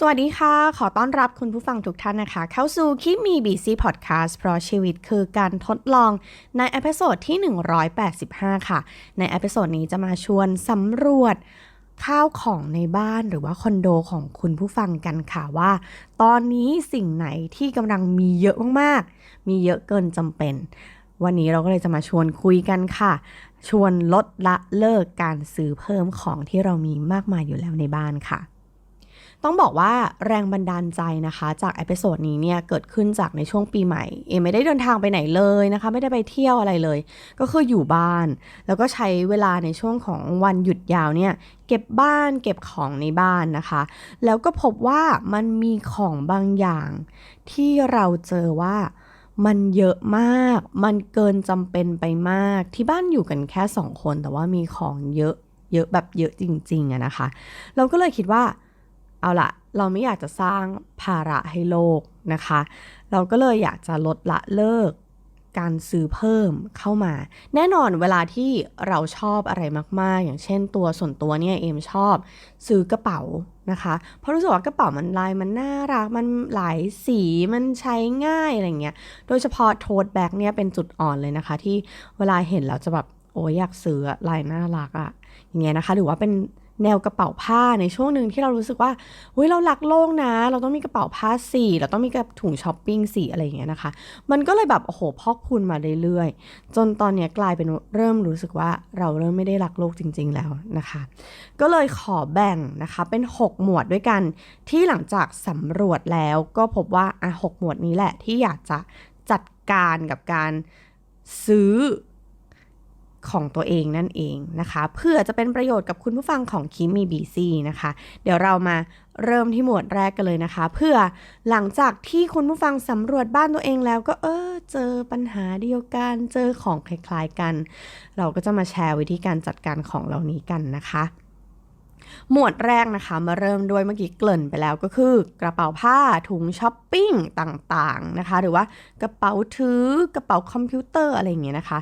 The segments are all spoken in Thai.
สวัสดีค่ะ ขอต้อนรับคุณผู้ฟังทุกท่านนะคะ เข้าสู่คิมีบีซีพอดแคสต์เพราะชีวิตคือการทดลองในเอพิโซดที่ 185 ค่ะ ในเอพิโซดนี้จะมาชวนสำรวจข้าวของในบ้านหรือว่าคอนโดของคุณผู้ฟังกันค่ะว่า ตอนนี้สิ่งไหนที่กำลังมีเยอะมากๆ มีเยอะเกินจำเป็น วันนี้เราก็เลยจะมาชวนคุยกันค่ะ ชวนลดละเลิกการซื้อเพิ่มของที่เรามีมากมายอยู่แล้วในบ้านค่ะ ต้องบอกว่าแรงบันดาลใจนะคะ จากเอพิโซดนี้เนี่ยเกิดขึ้นจากในช่วงปีใหม่ เอไม่ได้เดินทางไปไหนเลยนะคะ ไม่ได้ไปเที่ยวอะไรเลย ก็คืออยู่บ้าน แล้วก็ใช้เวลาในช่วงของวันหยุดยาวเนี่ยเก็บบ้านเก็บของในบ้านนะคะ แล้วก็พบว่ามันมีของบางอย่าง ที่เราเจอว่ามันเยอะมาก มันเกินจำเป็นไปมาก ที่บ้านอยู่กันแค่สองคน แต่ว่ามีของเยอะ เยอะแบบเยอะจริงๆอะนะคะ เราก็เลยคิดว่า เอาละเราไม่อยากจะสร้างภาระให้โลกนะคะ เราก็เลยอยากจะลดละเลิกการซื้อเพิ่มเข้ามา แน่นอนเวลาที่เราชอบอะไรมาก ๆ อย่างเช่นตัวส่วนตัวเนี่ยเอมชอบซื้อกระเป๋านะคะเพราะรู้สึกว่ากระเป๋ามันลายมันน่ารักมันหลายสีมันใช้ง่ายอะไรเงี้ยโดยเฉพาะโทสแบ็กเนี่ยเป็นจุดอ่อนเลยนะคะ ที่เวลาเห็นแล้วจะแบบโอ้ยอยากซื้อลายน่ารักอะอย่างเงี้ยนะคะ หรือว่าเป็น แนวกระเป๋าผ้าในช่วงหนึ่งที่เรารู้สึกว่าเฮ้ยเรารักโลกนะ เราต้องมีกระเป๋าผ้าสีเราต้องมีกระถุงช้อปปิ้งสีอะไรอย่างเงี้ยนะคะ มันก็เลยแบบโอ้โหพอกพูนมาเรื่อยๆ จนตอนเนี้ยกลายเป็นเริ่มรู้สึกว่าเราเริ่มไม่ได้รักโลกจริง ๆ แล้วนะคะ ก็เลยขอแบ่งนะคะเป็น 6 หมวดด้วยกัน ที่หลังจากสำรวจแล้วก็พบว่าอะหกหมวดนี้แหละที่อยากจะจัดการกับการซื้อ ของตัวเองนั่นเองนะคะ เพื่อจะเป็นประโยชน์กับคุณผู้ฟังของคิมีบีซีนะคะ เดี๋ยวเรามาเริ่มที่หมวดแรกกันเลยนะคะ เพื่อหลังจากที่คุณผู้ฟังสำรวจบ้านตัวเองแล้วก็เออเจอปัญหาเดียวกันเจอของคล้ายๆกัน เราก็จะมาแชร์วิธีการจัดการของเหล่านี้กันนะคะ หมวดแรกนะคะมาเริ่มด้วยเมื่อกี้เกริ่นไปแล้วก็คือกระเป๋าผ้าถุงช้อปปิ้งต่างๆนะคะ หรือว่ากระเป๋าถือกระเป๋าคอมพิวเตอร์อะไรอย่างเงี้ยนะคะ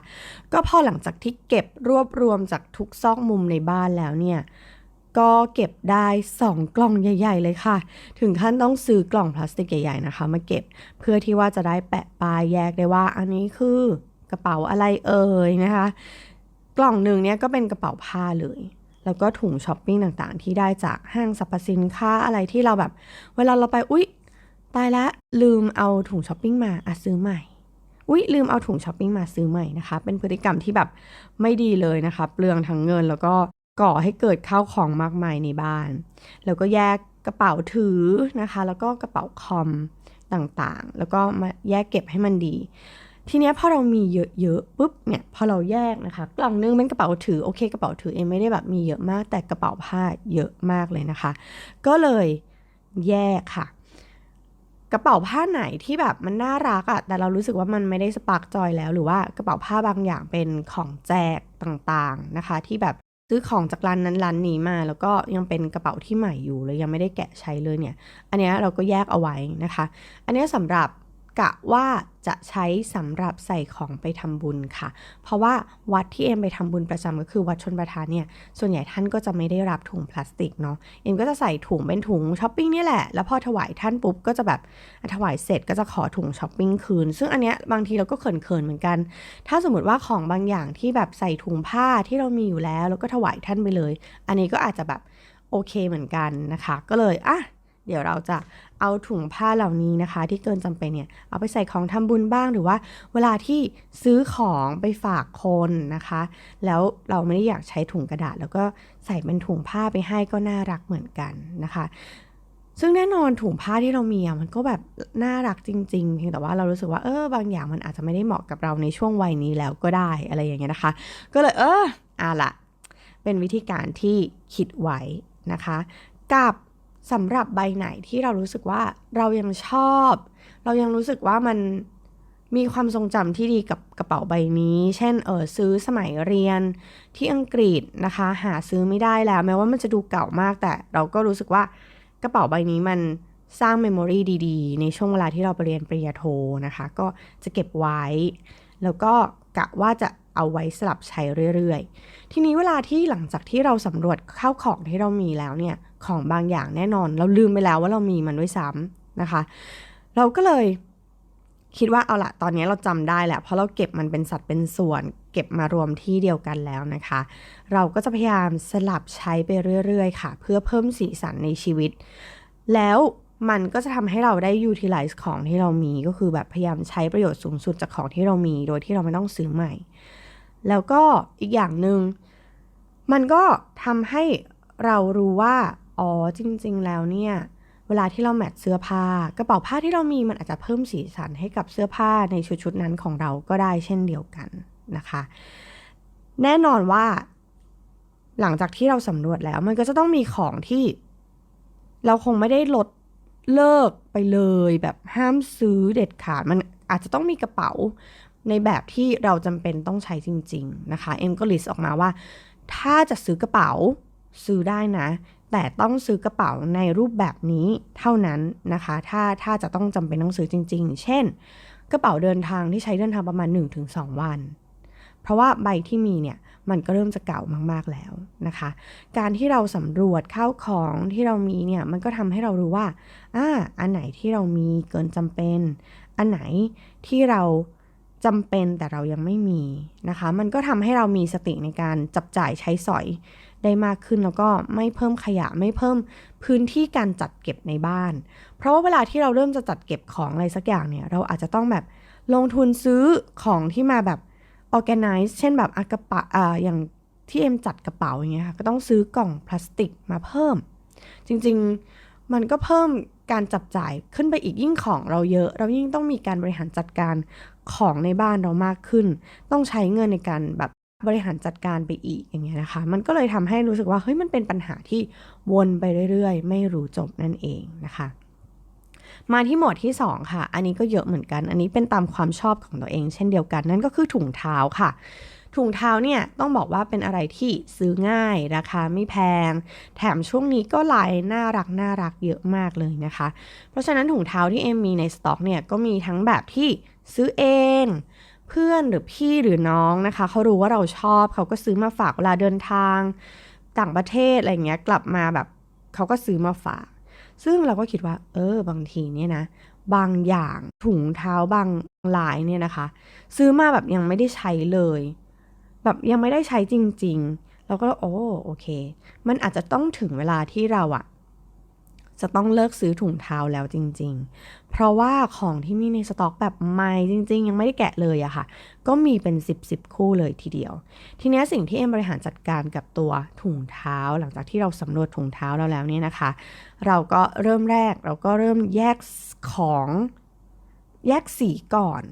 ก็พอหลังจากที่เก็บรวบรวมจากทุกซอกมุมในบ้านแล้วเนี่ยก็เก็บได้ 2 กล่องใหญ่ ๆ เลยค่ะ ถึงขั้นต้องซื้อกล่องพลาสติกใหญ่ ๆ นะคะ มาเก็บเพื่อที่ว่าจะได้แปะป้ายแยกได้ว่า อันนี้คือกระเป๋าอะไรเอ่ยนะคะ กล่องหนึ่งเนี่ยก็เป็นกระเป๋าผ้าเลย แล้วก็ถุงช้อปปิ้งต่างๆ ที่ได้จากห้างสรรพสินค้าอะไรที่เราแบบ เวลาเราไปอุ๊ยตายล้วลืมเอาถุงช้อปปิ้งมาอะซื้อใหม่อุ๊ยลืมเอาถุงช้อปปิ้งมาซื้อใหม่นะคะ เป็นพฤติกรรมที่แบบไม่ดีเลยนะคะ เปลืองทั้งเงินแล้วก็ก่อให้เกิดข้าวของมากมายในบ้าน แล้วก็แยกกระเป๋าถือนะคะ แล้วก็กระเป๋าคอมต่างๆ แล้วก็มาแยกเก็บให้มันดี ทีเนี้ยพอเรามีเยอะๆปุ๊บเนี่ยพอเราแยกนะคะ กล่องนึงเป็นกระเป๋าถือโอเคกระเป๋าถือเองไม่ได้แบบมีเยอะมาก แต่กระเป๋าผ้าเยอะมากเลยนะคะ ก็เลยแยกค่ะ กระเป๋าผ้าไหนที่แบบมันน่ารักอะแต่เรารู้สึกว่ามันไม่ได้สปาร์กจอยแล้ว หรือว่ากระเป๋าผ้าบางอย่างเป็นของแจกต่างๆนะคะ ที่แบบซื้อของจากร้านนั้นร้านนี้มา แล้วก็ยังเป็นกระเป๋าที่ใหม่อยู่เลยยังไม่ได้แกะใช้เลยเนี่ย อันนี้เราก็แยกเอาไว้นะคะ อันนี้ยสำหรับ กะว่าจะใช้สำหรับใส่ของไปทำบุญค่ะ เพราะว่าวัดที่เอ็มไปทำบุญประจำก็คือวัดชนประทานเนี่ย ส่วนใหญ่ท่านก็จะไม่ได้รับถุงพลาสติกเนาะ เอ็มก็จะใส่ถุงเป็นถุงช้อปปิ้งนี่แหละ แล้วพอถวายท่านปุ๊บก็จะแบบถวายเสร็จก็จะขอถุงช้อปปิ้งคืน ซึ่งอันเนี้ยบางทีเราก็เขินๆเหมือนกัน ถ้าสมมติว่าของบางอย่างที่แบบใส่ถุงผ้าที่เรามีอยู่แล้ว แล้วก็ถวายท่านไปเลย อันนี้ก็อาจจะแบบโอเคเหมือนกันนะคะ ก็เลยอะเดี๋ยวเราจะ เอาถุงผ้าเหล่านี้นะคะ ที่เกินจำเป็นเนี่ยเอาไปใส่ของทำบุญบ้างหรือว่า เวลาที่ซื้อของไปฝากคนนะคะ แล้วเราไม่ได้อยากใช้ถุงกระดาษ แล้วก็ใส่เป็นถุงผ้าไปให้ก็น่ารักเหมือนกันนะคะ ซึ่งแน่นอนถุงผ้าที่เรามีอะมันก็แบบน่ารักจริงๆเพียงแต่ว่าเรารู้สึกว่าเออบางอย่างมันอาจจะไม่ได้เหมาะกับเราในช่วงวัยนี้แล้วก็ได้อะไรอย่างเงี้ยนะคะ ก็เลยเอออะละเป็นวิธีการที่คิดไว้นะคะ กับ สำหรับใบไหนที่เรารู้สึกว่าเรายังชอบ เรายังรู้สึกว่ามันมีความทรงจำที่ดีกับกระเป๋าใบนี้ เช่น เออซื้อสมัยเรียนที่อังกฤษนะคะ หาซื้อไม่ได้แล้ว แม้ว่ามันจะดูเก่ามาก แต่เราก็รู้สึกว่ากระเป๋าใบนี้มันสร้างเมมโมรีดีๆ ในช่วงเวลาที่เราไปเรียนปริญญาโทนะคะ ก็จะเก็บไว้ แล้วก็กะว่าจะเอาไว้สลับใช้เรื่อยๆ ทีนี้เวลาที่หลังจากที่เราสำรวจข้าวของที่เรามีแล้วเนี่ย ของบางอย่างแน่นอน เราลืมไปแล้วว่าเรามีมันด้วยซ้ำนะคะ เราก็เลยคิดว่าเอาละตอนนี้เราจำได้แหละเพราะเราเก็บมันเป็นสัดเป็นส่วน เก็บมารวมที่เดียวกันแล้วนะคะ เราก็จะพยายามสลับใช้ไปเรื่อยๆ ค่ะ เพื่อเพิ่มสีสันในชีวิต แล้วมันก็จะทำให้เราได้ utilize ของที่เรามีก็คือแบบพยายามใช้ประโยชน์สูงสุดจากของที่เรามี โดยที่เราไม่ต้องซื้อใหม่ แล้วก็อีกอย่างหนึง่งมันก็ทำให้เรารู้ว่า อ๋อจริง ๆ แล้วเนี่ย เวลาที่เราแมทเสื้อผ้ากระเป๋าผ้าที่เรามีมันอาจจะเพิ่มสีสันให้กับเสื้อผ้าในชุดๆนั้นของเราก็ได้เช่นเดียวกันนะคะ แน่นอนว่า หลังจากที่เราสำรวจแล้ว มันก็จะต้องมีของที่ เราคงไม่ได้ลดเลิกไปเลยแบบห้ามซื้อเด็ดขาดมันอาจจะต้องมีกระเป๋าในแบบที่เราจำเป็นต้องใช้จริง ๆ นะคะ เอ็มก็ลิสต์ออกมาว่า ถ้าจะซื้อกระเป๋าซื้อได้นะ แต่ต้องซื้อกระเป๋าในรูปแบบนี้เท่านั้นนะคะ ถ้าถ้าจะต้องจำเป็นต้องซื้อจริง ๆ เช่น กระเป๋าเดินทางที่ใช้เดินทางประมาณ 1-2 วัน เพราะว่าใบที่มีเนี่ยมันก็เริ่มจะเก่ามากๆแล้วนะคะ การที่เราสำรวจข้าวของที่เรามีเนี่ยมันก็ทำให้เรารู้ว่าอ่าอันไหนที่เรามีเกินจำเป็น อันไหนที่เราจำเป็นแต่เรายังไม่มีนะคะ มันก็ทำให้เรามีสติในการจับจ่ายใช้สอย ได้มากขึ้นแล้วก็ไม่เพิ่มขยะไม่เพิ่มพื้นที่การจัดเก็บในบ้าน เพราะว่าเวลาที่เราเริ่มจะจัดเก็บของอะไรสักอย่างเนี่ยเราอาจจะต้องแบบลงทุนซื้อของที่มาแบบ organize เช่นแบบอากระเป๋าอ่าอย่างที่เอ็มจัดกระเป๋าอย่างเงี้ยค่ะก็ต้องซื้อกล่องพลาสติกมาเพิ่ม จริงๆมันก็เพิ่มการจับจ่ายขึ้นไปอีกยิ่งของเราเยอะ เรายิ่งต้องมีการบริหารจัดการของในบ้านเรามากขึ้น ต้องใช้เงินในการแบบ บริหารจัดการไปอีกอย่างเงี้ยนะคะ มันก็เลยทำให้รู้สึกว่าเฮ้ยมันเป็นปัญหาที่วนไปเรื่อยๆ ไม่รู้จบนั่นเองนะคะมาที่หมวดที่ 2 ค่ะ อันนี้ก็เยอะเหมือนกัน อันนี้เป็นตามความชอบของตัวเอง เช่นเดียวกัน นั่นก็คือถุงเท้าค่ะ ถุงเท้าเนี่ยต้องบอกว่าเป็นอะไรที่ซื้อง่าย ราคาไม่แพง แถมช่วงนี้ก็ลายน่ารักน่ารักเยอะมากเลยนะคะ เพราะฉะนั้นถุงเท้าที่เอ็มมีในสต็อกเนี่ยก็มีทั้งแบบที่ซื้อเอง เพื่อนหรือพี่หรือน้องนะคะ เขารู้ว่าเราชอบเขาก็ซื้อมาฝากเวลาเดินทาง ต่างประเทศอะไรเงี้ยกลับมาแบบเขาก็ซื้อมาฝาก ซึ่งเราก็คิดว่า เออ บางทีเนี่ยนะ บางอย่างถุงเท้าบางลายเนี่ยนะคะ ซื้อมาแบบยังไม่ได้ใช้เลย แบบยังไม่ได้ใช้จริงๆเราก็โอ้โอเค มันอาจจะต้องถึงเวลาที่เราอะ จะต้องเลิกซื้อถุงเท้าแล้วจริง ๆ เพราะว่าของที่มีในสต็อกแบบใหม่จริง ๆ ยังไม่ได้แกะเลยอะค่ะ ก็มีเป็น 10 10คู่เลยทีเดียว ทีนี้สิ่งที่เอ็มบริหารจัดการกับตัวถุงเท้า หลังจากที่เราสำรวจถุงเท้าเราแล้วเนี่ยนะคะ เราก็เริ่มแรกเราก็เริ่มแยกของแยกสีก่อน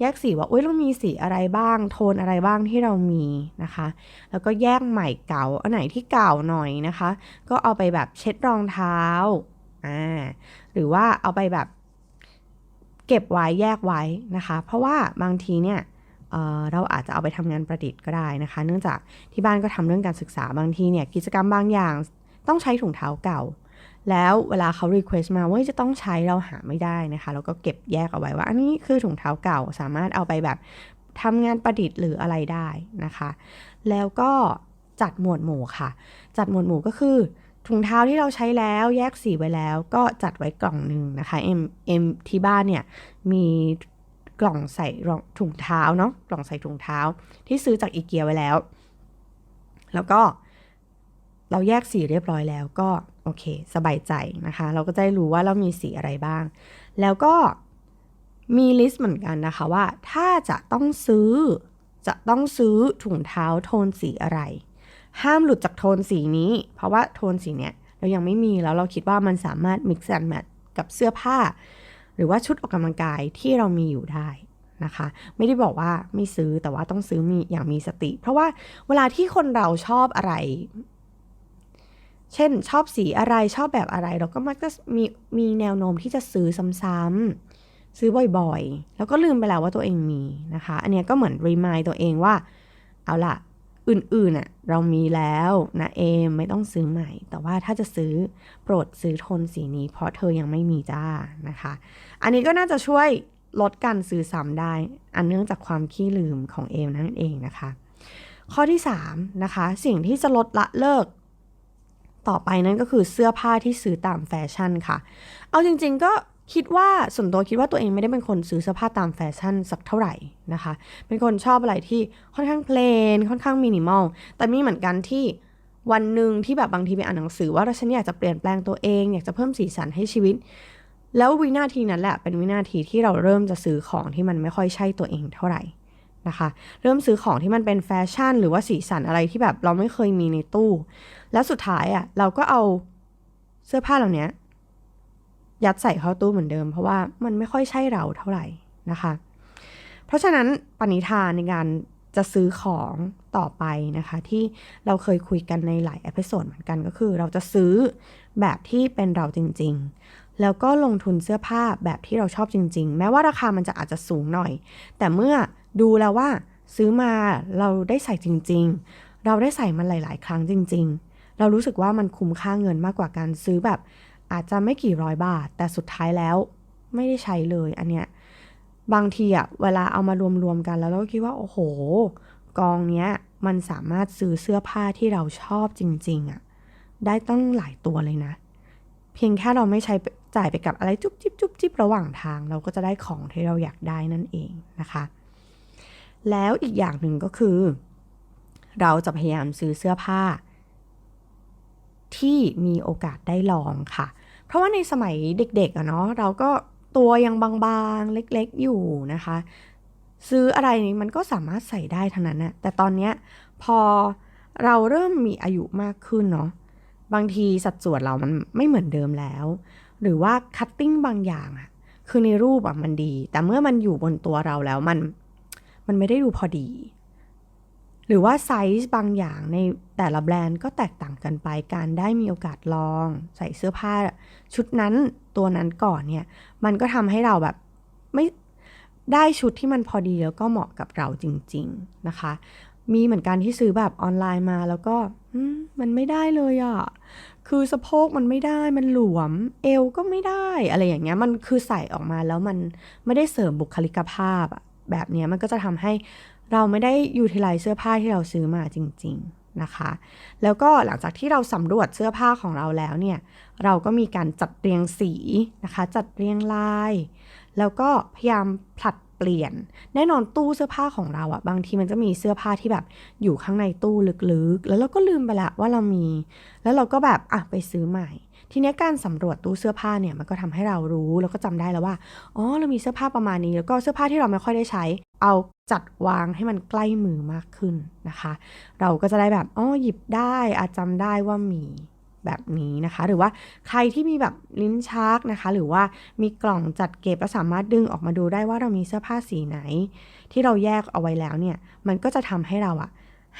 แยกสีว่าอุ้ยเรามีสีอะไรบ้าง โทนอะไรบ้างที่เรามีนะคะ แล้วก็แยกใหม่เก่าอันไหนที่เก่าหน่อยนะคะ ก็เอาไปแบบเช็ดรองเท้าอ่าหรือว่าเอาไปแบบเก็บไว้แยกไว้นะคะ เพราะว่าบางทีเนี่ยเเราอาจจะเอาไปทำงานประดิษฐ์ก็ได้นะคะ เนื่องจากที่บ้านก็ทำเรื่องการศึกษาบางทีเนี่ยกิจกรรมบางอย่างต้องใช้ถุงเท้าเก่า แล้วเวลาเขารีเควสต์มาว่าจะต้องใช้เราหาไม่ได้นะคะเราก็เก็บแยกเอาไว้ว่า อันนี้คือถุงเท้าเก่าสามารถเอาไปแบบทำงานประดิษฐ์หรืออะไรได้นะคะ แล้วก็จัดหมวดหมู่ค่ะ จัดหมวดหมู่ก็คือถุงเท้าที่เราใช้แล้วแยกสีไว้แล้วก็จัดไว้กล่องหนึ่งนะคะเอ็มเอ็มที่บ้านเนี่ยมีกล่องใส่ถุงเท้าเนาะกล่องใส่ถุงเท้าที่ซื้อจากอีเกียไว้แล้ว แล้วก็ เราแยกสีเรียบร้อยแล้วก็โอเค สบายใจนะคะ เราก็จะได้รู้ว่าเรามีสีอะไรบ้าง แล้วก็มีลิสต์เหมือนกันนะคะว่า ถ้าจะต้องซื้อจะต้องซื้อถุงเท้าโทนสีอะไร ห้ามหลุดจากโทนสีนี้ เพราะว่าโทนสีเนี้ยเรายังไม่มีแล้วเราคิดว่ามันสามารถ mix and match กับเสื้อผ้า หรือว่าชุดออกกำลังกายที่เรามีอยู่ได้นะคะ ไม่ได้บอกว่าไม่ซื้อแต่ว่าต้องซื้อมีอย่างมีสติ เพราะว่าเวลาที่คนเราชอบอะไร เช่นชอบสีอะไรชอบแบบอะไร เราก็มักจะมีมีแนวโน้มที่จะซื้อซ้ำๆซื้อบ่อยๆ แล้วก็ลืมไปแล้วว่าตัวเองมีนะคะ อันนี้ก็เหมือนรีมายตัวเองว่า เอาล่ะ อื่นๆน่ะเรามีแล้วนะเอมไม่ต้องซื้อใหม่ แต่ว่าถ้าจะซื้อโปรดซื้อโทนสีนี้ เพราะเธอยังไม่มีจ้านะคะ อันนี้ก็น่าจะช่วยลดการซื้อซ้ำได้ อันเนื่องจากความขี้ลืมของเอมนั่นเองนะคะ ข้อที่3นะคะสิ่งที่จะลดละเลิก ต่อไปนั่นก็คือเสื้อผ้าที่ซื้อตามแฟชั่นค่ะ เอาจริง ๆ ก็คิดว่าส่วนตัวคิดว่าตัวเองไม่ได้เป็นคนซื้อเสื้อผ้าตามแฟชั่นสักเท่าไหร่นะคะ เป็นคนชอบอะไรที่ค่อนข้างเพลน ค่อนข้างมินิมอล แต่มีเหมือนกันที่วันหนึ่งที่แบบบางทีไปอ่านหนังสือว่าฉันอยากจะเปลี่ยนแปลงตัวเอง อยากจะเพิ่มสีสันให้ชีวิต แล้ววินาทีนั้นแหละเป็นวินาทีที่เราเริ่มจะซื้อของที่มันไม่ค่อยใช่ตัวเองเท่าไหร่นะคะ เริ่มซื้อของที่มันเป็นแฟชั่น หรือว่าสีสันอะไรที่แบบเราไม่เคยมีในตู้ แล้วสุดท้ายอะ เราก็เอาเสื้อผ้าเหล่านี้ยัดใส่เข้าตู้เหมือนเดิม เพราะว่ามันไม่ค่อยใช่เราเท่าไหร่นะคะ เพราะฉะนั้นปณิธานในการจะซื้อของต่อไปนะคะ ที่เราเคยคุยกันในหลายเอพิโซดเหมือนกันก็คือ เราจะซื้อแบบที่เป็นเราจริง ๆ แล้วก็ลงทุนเสื้อผ้าแบบที่เราชอบจริง ๆ แม้ว่าราคามันจะอาจจะสูงหน่อย แต่เมื่อดูแล้วว่าซื้อมาเราได้ใส่จริง ๆ เราได้ใส่มันหลาย ๆ ครั้งจริง ๆ เรารู้สึกว่ามันคุ้มค่าเงินมากกว่าการซื้อแบบ อาจจะไม่กี่ร้อยบาท แต่สุดท้ายแล้วไม่ได้ใช้เลยอันเนี้ยบางทีอะเวลาเอามารวมๆกันแล้วเราก็คิดว่าโอ้โห กองเนี้ยมันสามารถซื้อเสื้อผ้าที่เราชอบจริงๆอะได้ตั้งหลายตัวเลยนะ เพียงแค่เราไม่ใช้จ่ายไปกับอะไรจุ๊บจิ๊บจุ๊บจิ๊บระหว่างทาง เราก็จะได้ของที่เราอยากได้นั่นเองนะคะ แล้วอีกอย่างหนึ่งก็คือ เราจะพยายามซื้อเสื้อผ้า ที่มีโอกาสได้ลองค่ะ เพราะว่าในสมัยเด็กๆอะเนาะเราก็ตัวยังบางๆเล็กๆอยู่นะคะ ซื้ออะไรนี้มันก็สามารถใส่ได้ทั้งนั้นนะแต่ตอนเนี้ยพอเราเริ่มมีอายุมากขึ้นเนาะบางทีสัดส่วนเรามันไม่เหมือนเดิมแล้ว หรือว่าคัตติ้งบางอย่างอะคือในรูปอะมันดี แต่เมื่อมันอยู่บนตัวเราแล้วมันมันไม่ได้ดูพอดี หรือว่าไซส์บางอย่างในแต่ละแบรนด์ก็แตกต่างกันไป การได้มีโอกาสลอง ใส่เสื้อผ้าชุดนั้นตัวนั้นก่อนเนี่ย มันก็ทำให้เราแบบไม่ได้ชุดที่มันพอดีแล้วก็เหมาะกับเราจริง ๆนะคะ มีเหมือนกันที่ซื้อแบบออนไลน์มาแล้วก็มันไม่ได้เลยอะ่ะ คือสะโพกมันไม่ได้ มันหลวม เอวก็ไม่ได้ อะไรอย่างเงี้ย มันคือใส่ออกมาแล้วมันไม่ได้เสริมบุคลิกภาพอะแบบเนี้ยมันก็จะทำให้ เราไม่ได้ยูทิลไลเสื้อผ้าที่เราซื้อมาจริง ๆนะคะ แล้วก็หลังจากที่เราสำรวจเสื้อผ้าของเราแล้วเนี่ย เราก็มีการจัดเรียงสีนะคะ จัดเรียงลาย แล้วก็พยายามผลัด ลี่ยน แน่นอนตู้เสื้อผ้าของเราอะบางทีมันจะมีเสื้อผ้าที่แบบอยู่ข้างในตู้ลึกๆ แล้วเราก็ลืมไปละว่าเรามี แล้วเราก็แบบอะไปซื้อใหม่ ทีนี้การสำรวจตู้เสื้อผ้าเนี่ยมันก็ทำให้เรารู้แล้วก็จำได้แล้วว่าอ๋อเรามีเสื้อผ้าประมาณนี้ แล้วก็เสื้อผ้าที่เราไม่ค่อยได้ใช้ เอาจัดวางให้มันใกล้มือมากขึ้นนะคะ เราก็จะได้แบบอ๋อหยิบได้อาจจำได้ว่ามี แบบนี้นะคะ หรือว่าใครที่มีแบบลิ้นชักนะคะ หรือว่ามีกล่องจัดเก็บแล้วสามารถดึงออกมาดูได้ว่าเรามีเสื้อผ้าสีไหน ที่เราแยกเอาไว้แล้วเนี่ย มันก็จะทำให้เราอะ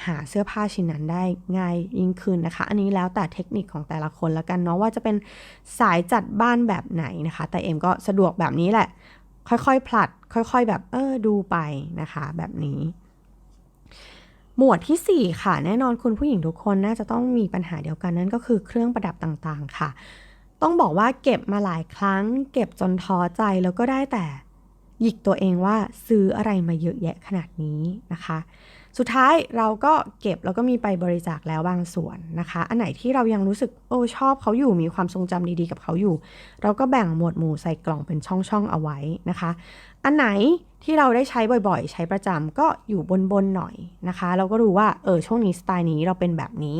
หาเสื้อผ้าชิ้นนั้นได้ง่ายยิ่งขึ้นนะคะ อันนี้แล้วแต่เทคนิคของแต่ละคนละกันเนาะว่าจะเป็นสายจัดบ้านแบบไหนนะคะ แต่เอ็มก็สะดวกแบบนี้แหละ ค่อยๆผลัด ค่อย ๆ แบบเออดูไปนะคะ แบบนี้ หมวดที่ 4 ค่ะ แน่นอนคุณผู้หญิงทุกคนน่าจะต้องมีปัญหาเดียวกันนั่นก็คือเครื่องประดับต่างๆ ค่ะ ต้องบอกว่าเก็บมาหลายครั้ง เก็บจนท้อใจแล้วก็ได้แต่หยิกตัวเองว่าซื้ออะไรมาเยอะแยะขนาดนี้นะคะ สุดท้ายเราก็เก็บแล้วก็มีไปบริจาคแล้วบางส่วนนะคะ อันไหนที่เรายังรู้สึกโอ้ชอบเขาอยู่มีความทรงจำดีๆกับเขาอยู่ เราก็แบ่งหมวดหมู่ใส่กล่องเป็นช่องๆเอาไว้นะคะ อันไหน ที่เราได้ใช้บ่อยๆ ใช้ประจำก็อยู่บนๆหน่อยนะคะ เราก็รู้ว่าเออช่วงนี้สไตล์นี้เราเป็นแบบนี้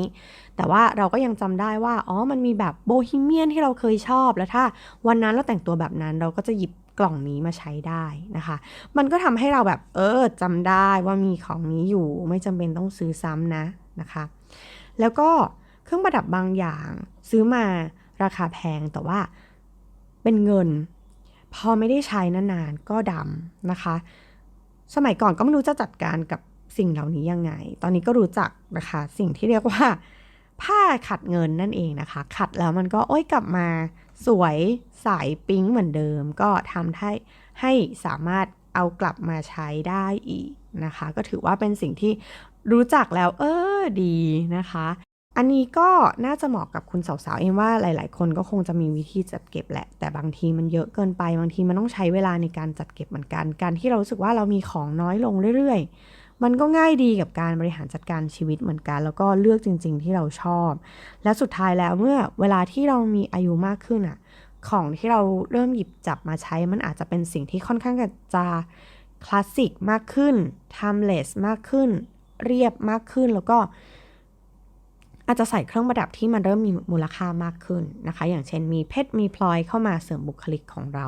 แต่ว่าเราก็ยังจำได้ว่าอ๋อมันมีแบบโบฮีเมียนที่เราเคยชอบ แล้วถ้าวันนั้นเราแต่งตัวแบบนั้นเราก็จะหยิบกล่องนี้มาใช้ได้นะคะ มันก็ทำให้เราแบบเออจำได้ว่ามีของนี้อยู่ไม่จำเป็นต้องซื้อซ้ำนะนะคะ แล้วก็เครื่องประดับบางอย่างซื้อมาราคาแพงแต่ว่าเป็นเงิน พอไม่ได้ใช้นานๆก็ดำนะคะ สมัยก่อนก็ไม่รู้จะจัดการกับสิ่งเหล่านี้ยังไง ตอนนี้ก็รู้จักนะคะ สิ่งที่เรียกว่า ผ้าขัดเงินนั่นเองนะคะ ขัดแล้วมันก็โอ้ยกลับมาสวยใสยปิ๊งเหมือนเดิม ก็ทำให้ให้สามารถเอากลับมาใช้ได้อีกนะคะ ก็ถือว่าเป็นสิ่งที่รู้จักแล้วเออดีนะคะ อันนี้ก็น่าจะเหมาะกับคุณสาวๆ เองว่าหลาย ๆ คนก็คงจะมีวิธีจัดเก็บแหละ แต่บางทีมันเยอะเกินไป บางทีมันต้องใช้เวลาในการจัดเก็บเหมือนกัน การที่เรารู้สึกว่าเรามีของน้อยลงเรื่อย ๆ มันก็ง่ายดีกับการบริหารจัดการชีวิตเหมือนกัน แล้วก็เลือกจริง ๆ ที่เราชอบ และสุดท้ายแล้วเมื่อเวลาที่เรามีอายุมากขึ้นอะของที่เราเริ่มหยิบจับมาใช้ มันอาจจะเป็นสิ่งที่ค่อนข้างจะคลาสสิกมากขึ้น timeless มากขึ้น เรียบมากขึ้น แล้วก็ อาจจะใส่เครื่องประดับที่มันเริ่มมีมูลค่ามากขึ้นนะคะ อย่างเช่นมีเพชรมีพลอยเข้ามาเสริมบุคลิกของเรา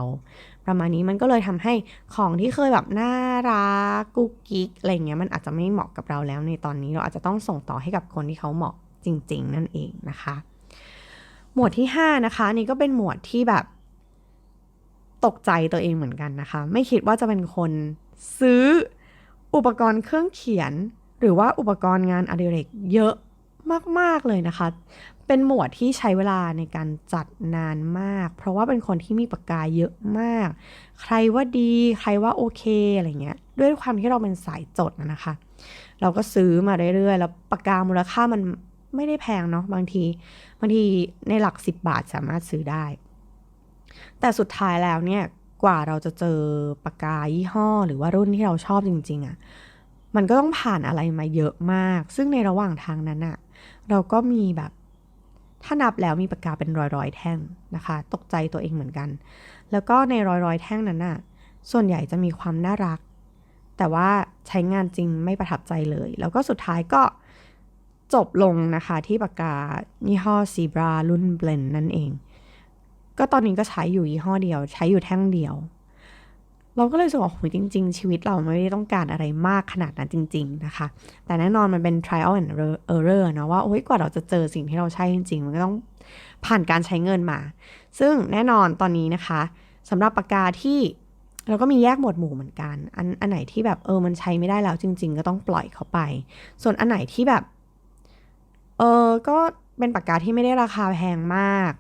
ประมาณนี้มันก็เลยทำให้ของที่เคยแบบน่ารักกุ๊กกิ๊กอะไรเงี้ยมันอาจจะไม่เหมาะกับเราแล้วในตอนนี้เราอาจจะต้องส่งต่อให้กับคนที่เขาเหมาะจริง ๆ นั่นเองนะคะ หมวดที่ 5 นะคะนี่ก็เป็นหมวดที่แบบตกใจตัวเองเหมือนกันนะคะ ไม่คิดว่าจะเป็นคนซื้ออุปกรณ์เครื่องเขียน หรือว่าอุปกรณ์งานอดิเรกเยอะ มาก ๆ เลยนะคะ เป็นหมวดที่ใช้เวลาในการจัดนานมาก เพราะว่าเป็นคนที่มีปากกาเยอะมาก ใครว่าดี ใครว่าโอเคอะไรเงี้ย ด้วยความที่เราเป็นสายจดนะคะ เราก็ซื้อมาเรื่อยๆ แล้วปากกามูลค่ามันไม่ได้แพงเนาะบางทีบางทีในหลักสิบบาทสามารถซื้อได้ แต่สุดท้ายแล้วเนี่ยกว่าเราจะเจอปากกายี่ห้อ หรือว่ารุ่นที่เราชอบจริง ๆอะ่ะมันก็ต้องผ่านอะไรมาเยอะมาก ซึ่งในระหว่างทางนั้นอะ่ะ เราก็มีแบบ ถ้านับแล้วมีปากกาเป็นรอยรอยแท่งนะคะ ตกใจตัวเองเหมือนกัน แล้วก็ในรอยรอยแท่งนั้นน่ะ ส่วนใหญ่จะมีความน่ารัก แต่ว่าใช้งานจริงไม่ประทับใจเลย แล้วก็สุดท้ายก็จบลงนะคะที่ปากกายี่ห้อซีบรารุ่นเบลนนั่นเอง ก็ตอนนี้ก็ใช้อยู่ยี่ห้อเดียว ใช้อยู่แท่งเดียว เราก็เลยรู้สึกว่าโหจริง ๆ ชีวิตเราไม่ได้ต้องการอะไรมากขนาดนั้นจริง ๆ นะคะ แต่แน่นอนมันเป็น trial and error เนาะว่าโอ้ยกว่าเราจะเจอสิ่งที่เราใช่จริง ๆ มันก็ต้องผ่านการใช้เงินมา ซึ่งแน่นอนตอนนี้นะคะสำหรับปากกาที่เราก็มีแยกหมวดหมู่เหมือนกัน อันอันไหนที่แบบเออมันใช้ไม่ได้แล้วจริง ๆ ก็ต้องปล่อยเขาไป ส่วนอันไหนที่แบบ เออก็เป็นปากกาที่ไม่ได้ราคาแพงมาก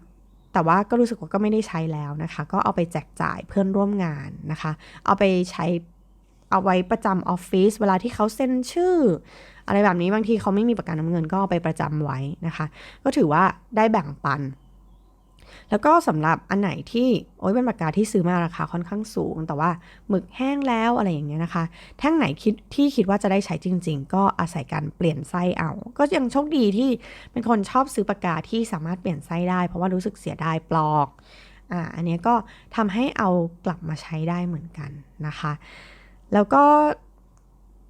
แต่ว่าก็รู้สึกว่าก็ไม่ได้ใช้แล้วนะคะ ก็เอาไปแจกจ่ายเพื่อนร่วมงานนะคะ เอาไปใช้เอาไว้ประจำออฟฟิศเวลาที่เขาเซ็นชื่อ อะไรแบบนี้บางทีเขาไม่มีประกันน้ำเงินก็เอาไปประจำไว้นะคะ ก็ถือว่าได้แบ่งปัน แล้วก็สำหรับอันไหนที่โอ้ยเป็นปากกาที่ซื้อมาราคาค่อนข้างสูง แต่ว่าหมึกแห้งแล้วอะไรอย่างเงี้ยนะคะ แท่งไหนคิดที่คิดว่าจะได้ใช้จริง ๆ ก็อาศัยการเปลี่ยนไส้เอา ก็ยังโชคดีที่เป็นคนชอบซื้อปากกาที่สามารถเปลี่ยนไส้ได้ เพราะว่ารู้สึกเสียดายปลอกอ่าอันนี้ก็ทำให้เอากลับมาใช้ได้เหมือนกันนะคะ แล้วก็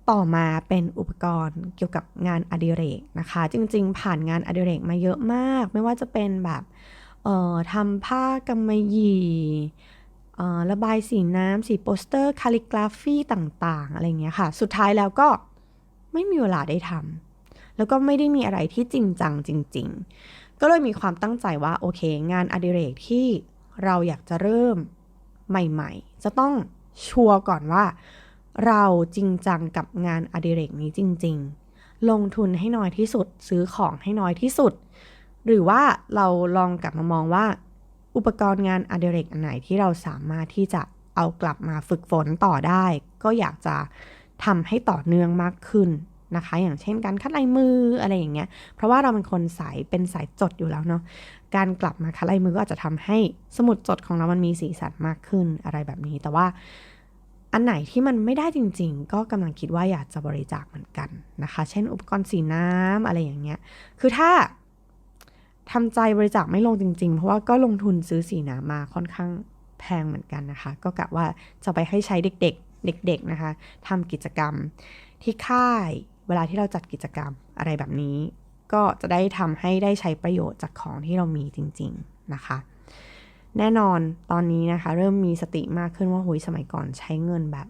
ต่อมาเป็นอุปกรณ์เกี่ยวกับงานอดิเรกนะคะ จริงๆ ผ่านงานอดิเรกมาเยอะมาก ไม่ว่าจะเป็นแบบ ทำผ้ากำมะหยี่ระบายสีน้ำสีโปสเตอร์คาลิกราฟีต่าง ๆ อะไรเงี้ยค่ะ สุดท้ายแล้วก็ไม่มีเวลาได้ทำแล้วก็ไม่ได้มีอะไรที่จริงจังจริง ๆ ก็เลยมีความตั้งใจว่าโอเค งานอดิเรกที่เราอยากจะเริ่มใหม่ ๆ จะต้องชัวร์ก่อนว่า เราจริงจังกับงานอดิเรกนี้จริง ๆ ลงทุนให้น้อยที่สุดซื้อของให้น้อยที่สุด หรือว่าเราลองกลับมามองว่า อุปกรณ์งานอดิเรกอันไหนที่เราสามารถที่จะเอากลับมาฝึกฝนต่อได้ ก็อยากจะทำให้ต่อเนื่องมากขึ้นนะคะ อย่างเช่นการคัดลายมืออะไรอย่างเงี้ย เพราะว่าเราเป็นคนสายเป็นสายจดอยู่แล้วเนาะ การกลับมาคัดลายมือก็อาจจะทำให้สมุดจดของเรามันมีสีสันมากขึ้นอะไรแบบนี้ แต่ว่าอันไหนที่มันไม่ได้จริง ๆ ก็กำลังคิดว่าอยากจะบริจาคเหมือนกันนะคะ เช่น อุปกรณ์สีน้ำอะไรอย่างเงี้ย คือถ้า ทำใจบริจาคไม่ลงจริง ๆ เพราะว่าก็ลงทุนซื้อสีน้ำมาค่อนข้างแพงเหมือนกันนะคะ ก็กะว่าจะไปให้ใช้เด็กๆ เด็ก ๆ นะคะทำกิจกรรมที่ค่ายเวลาที่เราจัดกิจกรรมอะไรแบบนี้ ก็จะได้ทำให้ได้ใช้ประโยชน์จากของที่เรามีจริง ๆ นะคะ แน่นอนตอนนี้นะคะ เริ่มมีสติมากขึ้นว่าหุยสมัยก่อนใช้เงินแบบ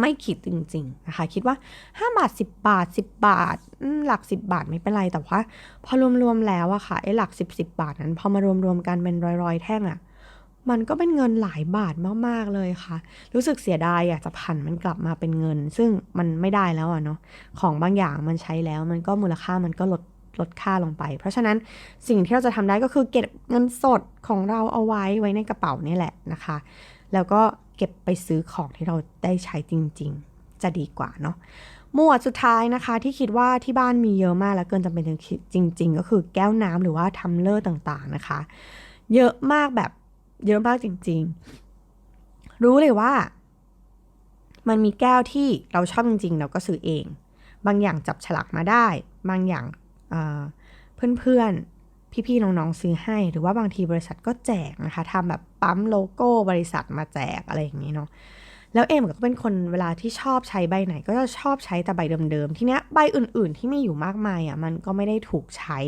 ไม่คิดจริงๆนะคะคิดว่า 5 บาท 10 บาท 10 บาท หลัก 10 บาทไม่เป็นไร แต่ว่า พอรวมๆแล้วอะค่ะไอ้หลัก 10 10 บาทนั้น พอมารวมๆกันเป็นร้อยๆ แท่งอะมันก็เป็นเงินหลายบาทมากๆเลยค่ะ รู้สึกเสียดายอยากจะผันมันกลับมาเป็นเงิน ซึ่งมันไม่ได้แล้วอะเนาะของบางอย่างมันใช้แล้วมันก็มูลค่ามันก็ลดลดค่าลงไป เพราะฉะนั้นสิ่งที่เราจะทำได้ก็คือเก็บเงินสดของเราเอาไว้ไว้ในกระเป๋านี่แหละนะคะ แล้วก็ เก็บไปซื้อของที่เราได้ใช้จริง ๆ จะดีกว่าเนาะหมวดสุดท้ายนะคะที่คิดว่าที่บ้านมีเยอะมากและเกินจำเป็นจริง ๆ ก็คือแก้วน้ำหรือว่าทัมเลอร์ต่างๆนะคะ เยอะมากแบบเยอะมากจริง ๆ รู้เลยว่า มันมีแก้วที่เราชอบจริง ๆ เราก็ซื้อเอง บางอย่างจับฉลากมาได้ บางอย่างเอ่อเพื่อนๆ พี่ๆน้องๆซื้อให้ หรือว่าบางทีบริษัทก็แจกนะคะทำแบบปั๊มโลโก้บริษัทมาแจกอะไรอย่างนี้เนาะแล้วเอมก็เป็นคนเวลาที่ชอบใช้ใบไหน ก็จะชอบใช้แต่ใบเดิมๆ ทีเนี้ยใบอื่นๆที่มีอยู่มากมายอะมันก็ไม่ได้ถูกใช้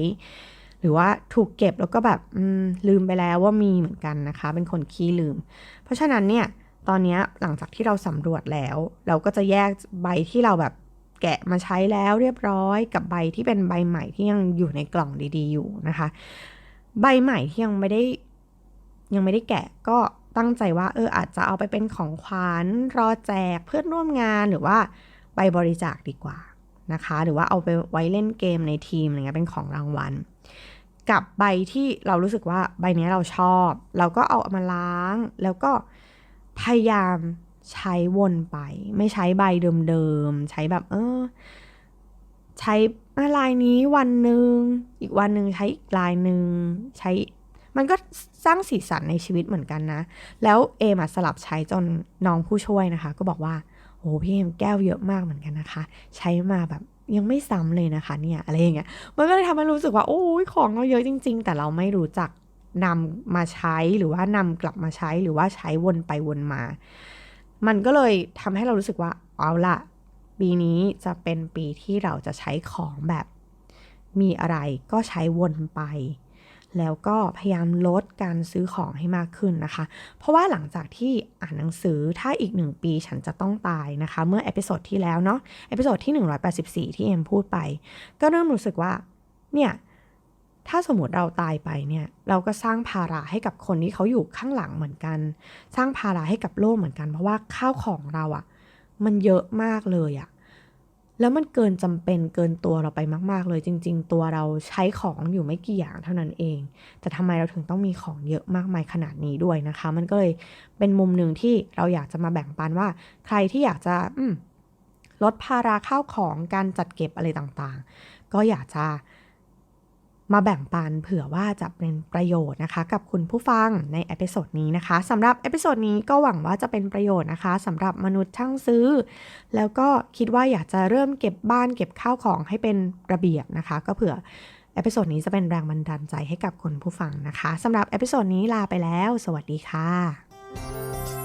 หรือว่าถูกเก็บแล้วก็แบบลืมไปแล้วว่ามีเหมือนกันนะคะ เป็นคนขี้ลืม เพราะฉะนั้นเนี่ยตอนนี้หลังจากที่เราสำรวจแล้ว เราก็จะแยกใบที่เราแบบ แกะมาใช้แล้วเรียบร้อยกับใบที่เป็นใบใหม่ที่ยังอยู่ในกล่องดีๆ อยู่นะคะ ใบใหม่ที่ยังไม่ได้ยังไม่ได้แกะก็ตั้งใจว่าเอออาจจะเอาไปเป็นของขวัญรอแจกเพื่อนร่วมงานหรือว่าใบบริจาคดีกว่านะคะ หรือว่าเอาไปไว้เล่นเกมในทีมอะไรเงี้ยเป็นของรางวัล กับใบที่เรารู้สึกว่าใบเนี้ยเราชอบ เราก็เอามาล้าง แล้วก็พยายาม ใช้วนไป ไม่ใช้ใบเดิมๆ ใช้แบบเออ ใช้ลายนี้วันหนึ่งอีกวันหนึ่งใช้อีกลายหนึ่งใช้ มันก็สร้างสีสันในชีวิตเหมือนกันนะ แล้วเอมอะสลับใช้จนน้องผู้ช่วยนะคะ ก็บอกว่าโอ้พี่เอมแก้วเยอะมากเหมือนกันนะคะ ใช้มาแบบยังไม่ซ้ำเลยนะคะ เนี่ยอะไรอย่างเงี้ยมันก็เลยทำให้รู้สึกว่าโอ้ยของเราเยอะจริง ๆ แต่เราไม่รู้จักนำมาใช้หรือว่านำกลับมาใช้หรือว่าใช้วนไปวนมา มันก็เลยทำให้เรารู้สึกว่าเอาละปีนี้จะเป็นปีที่เราจะใช้ของแบบ มีอะไรก็ใช้วนไป แล้วก็พยายามลดการซื้อของให้มากขึ้นนะคะ เพราะว่าหลังจากที่อ่านหนังสือถ้าอีกหนึ่งปีฉันจะต้องตายนะคะ เมื่อเอพิโซดที่แล้วเนาะเอพิโซดที่ 184 ที่เอ็มพูดไป ก็เริ่มรู้สึกว่าเนี่ย ถ้าสมมติเราตายไปเนี่ย เราก็สร้างภาระให้กับคนที่เขาอยู่ข้างหลังเหมือนกัน สร้างภาระให้กับโลกเหมือนกัน เพราะว่าข้าวของเราอะ่ะ มันเยอะมากเลยอะ่ะแล้วมันเกินจำเป็นเกินตัวเราไปมาก ๆ เลยจริง ๆ ตัวเราใช้ของอยู่ไม่กี่อย่างเท่านั้นเอง แต่ทำไมเราถึงต้องมีของเยอะมากมายขนาดนี้ด้วยนะคะ มันก็เลยเป็นมุมหนึ่งที่เราอยากจะมาแบ่งปันว่า ใครที่อยากจะลดภาระข้าวของการจัดเก็บอะไรต่างๆ ก็อยากจะ มาแบ่งปันเผื่อว่าจะเป็นประโยชน์นะคะ กับคุณผู้ฟังในเอพิโซดนี้นะคะสำหรับเอพิโซดนี้ก็หวังว่าจะเป็นประโยชน์นะคะสำหรับมนุษย์ช่างซื้อ แล้วก็คิดว่าอยากจะเริ่มเก็บบ้านเก็บข้าวของให้เป็นระเบียบนะคะ ก็เผื่อเอพิโซดนี้จะเป็นแรงบันดาลใจให้กับคนผู้ฟังนะคะสำหรับเอพิโซดนี้ลาไปแล้ว สวัสดีค่ะ